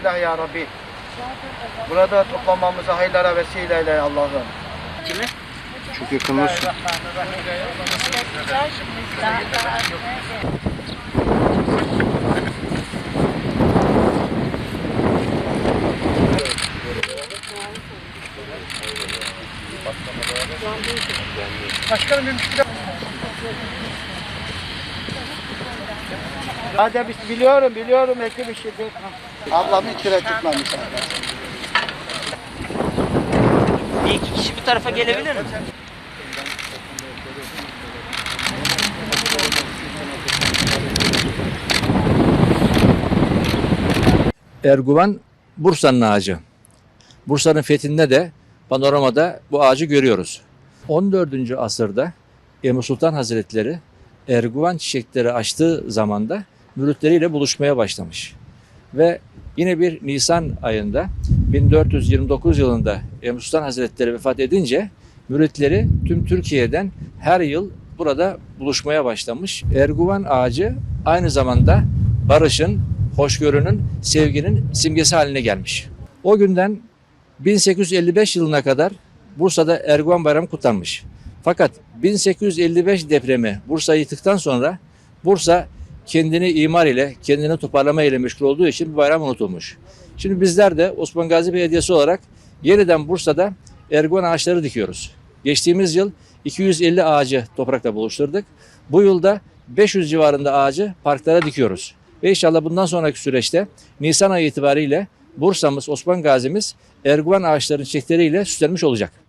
İlah ya Rabbi. Burada toplanmamızı hayırlara vesile eyle Allah'ım. Çünkü kımız Başkanım bir müşküle... Hadi biz biliyorum biliyorum ekip işi. Ablam hiç süre tutmamış. Bir iki kişi bu tarafa gelebilir mi? Erguvan Bursa'nın ağacı. Bursa'nın fethinde de panoramada bu ağacı görüyoruz. 14. asırda Emre Sultan Hazretleri Erguvan çiçekleri açtığı zamanda müritleriyle buluşmaya başlamış. Ve yine bir Nisan ayında 1429 yılında Emre Sultan Hazretleri vefat edince müritleri tüm Türkiye'den her yıl burada buluşmaya başlamış. Erguvan ağacı aynı zamanda barışın, hoşgörünün, sevginin simgesi haline gelmiş. O günden 1855 yılına kadar Bursa'da Erguvan Bayramı kutlanmış. Fakat 1855 depremi Bursa'yı yıktıktan sonra Bursa kendini imar ile, kendini toparlama ile meşgul olduğu için bu bayram unutulmuş. Şimdi bizler de Osman Gazi Belediyesi olarak yeniden Bursa'da Erguvan ağaçları dikiyoruz. Geçtiğimiz yıl 250 ağacı toprakla buluşturduk. Bu yılda 500 civarında ağacı parklara dikiyoruz. Ve inşallah bundan sonraki süreçte Nisan ayı itibariyle Bursa'mız, Osman Gazi'miz Erguvan ağaçların çiçekleriyle süslenmiş olacak.